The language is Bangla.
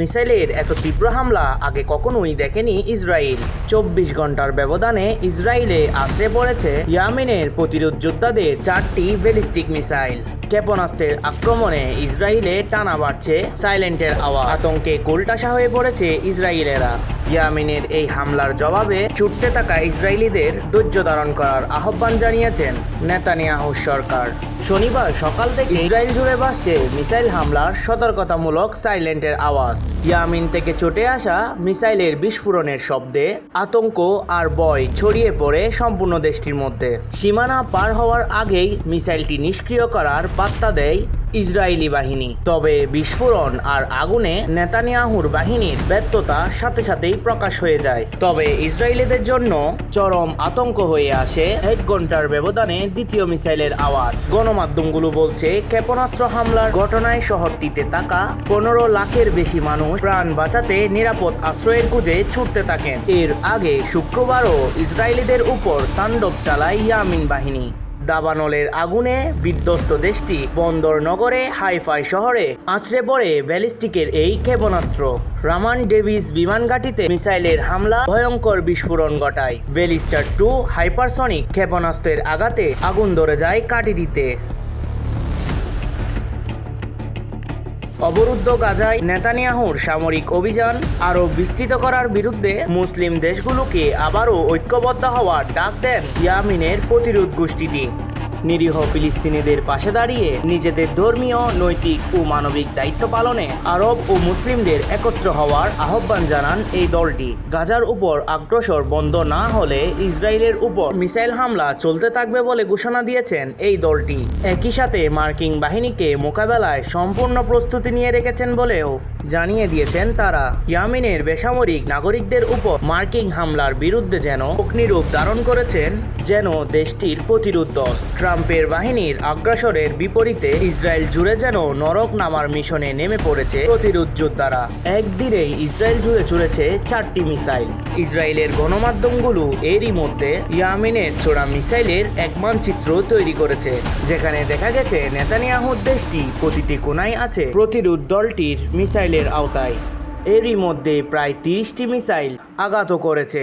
মিসাইলের এত তীব্র হামলা আগে কখনোই দেখেনি ইসরায়েল। চব্বিশ ঘণ্টার ব্যবধানে ইসরায়েলে আছড়ে পড়েছে ইয়ামিনের প্রতিরোধ যোদ্ধাদের চারটি ব্যালিস্টিক মিসাইল। ক্ষেপণাস্ত্রের আক্রমণে ইসরায়েলে টানা বাড়ছে সাইলেন্টের আওয়াজ। আতঙ্কে কোলটাসা হয়ে পড়েছে ইসরায়েলেরা। ইয়ামিনের এই হামলার জবাবে ছুটতে থাকা ইসরায়েলিদের ধৈর্য ধারণ করার আহ্বান জানিয়েছেন নেতানিয়াহু সরকার। শনিবার সকাল থেকে ইসরায়েল জুড়ে বাসছে মিসাইল হামলার সতর্কতামূলক সাইলেন্টের আওয়াজ। ইয়ামিন থেকে চটে আসা মিসাইলের বিস্ফোরণের শব্দে আতঙ্ক আর বয় ছড়িয়ে পড়ে সম্পূর্ণ দেশটির মধ্যে। সীমানা পার হওয়ার আগেই মিসাইলটি নিষ্ক্রিয় করার বার্তা দেয় ইসরায়েলি বাহিনী। তবে বিস্ফোরণ আর আগুনে নেতানিয়াহুর বাহিনীর ব্যর্থতা সাথে সাথেই প্রকাশ হয়ে যায়। তবে ইসরায়েলিদের জন্য চরম আতঙ্ক হয়ে আসে এক ঘণ্টার ব্যবধানে দ্বিতীয় মিসাইলের আওয়াজ। গণমাধ্যমগুলো বলছে, ক্ষেপণাস্ত্র হামলার ঘটনায় শহরটিতে থাকা পনেরো লাখের বেশি মানুষ প্রাণ বাঁচাতে নিরাপদ আশ্রয়ের খুঁজে ছুটতে থাকেন। এর আগে শুক্রবারও ইসরায়েলিদের উপর তাণ্ডব চালায় ইয়ামিন বাহিনী। দাবানলের আগুনে বিধ্বস্ত দেশটি বন্দর নগরে, হাইফাই শহরে আছড়ে পড়ে ব্যালিস্টিকের এই ক্ষেপণাস্ত্র। রামান ডেভিস বিমান ঘাঁটিতে মিসাইলের হামলা ভয়ঙ্কর বিস্ফোরণ ঘটায়। ব্যালিস্টার টু হাইপারসনিক ক্ষেপণাস্ত্রের আঘাতে আগুন ধরে যায় কাটিটিতে। অবরুদ্ধ গাজায় নেতানিয়াহুর সামরিক অভিযান আরও বিস্তৃত করার বিরুদ্ধে মুসলিম দেশগুলোকে আবারও ঐক্যবদ্ধ হওয়ার ডাক দেন ইয়ামিনের প্রতিরোধ গোষ্ঠীটি। নিরীহ ফিলিস্তিনিদের পাশে দাঁড়িয়ে নিজেদের ধর্মীয়, নৈতিক ও মানবিক দায়িত্ব পালনে আরব ও মুসলিমদের একত্র হওয়ার আহ্বান জানান এই দলটি। গাজার উপর আগ্রসর বন্ধ না হলে ইসরায়েলের উপর মিসাইল হামলা চলতে থাকবে বলে ঘোষণা দিয়েছেন এই দলটি। একই সাথে মার্কিন বাহিনীকে মোকাবেলায় সম্পূর্ণ প্রস্তুতি নিয়ে রেখেছেন বলেও জানিয়ে দিয়েছেন তারা। ইয়ামিনের বেসামরিক নাগরিকদের উপর মার্কিন হামলার বিরুদ্ধে যেন অগ্নিরূপ ধারণ করেছেন, যেন দেশটির প্রতিরোধ দল। ট্রাম্পের বাহিনীর আগ্রাসরের বিপরীতে ইসরায়েল জুড়ে যেন নরক নামার মিশনে নেমে পড়েছে প্রতিরোধ যোদ্ধারা। একদিনেই ইসরায়েল জুড়ে চলেছে চারটি মিসাইল। ইসরায়েলের গণমাধ্যমগুলো এরই মধ্যে ইয়ামিনের ছোড়া মিসাইলের এক মানচিত্র তৈরি করেছে, যেখানে দেখা গেছে নেতানিয়াহুর দেশটি প্রতিটি কোনায় আছে প্রতিরোধ দলটির মিসাইলের আওতায়। এরই মধ্যে প্রায় তিরিশটি মিসাইল আঘাতও করেছে।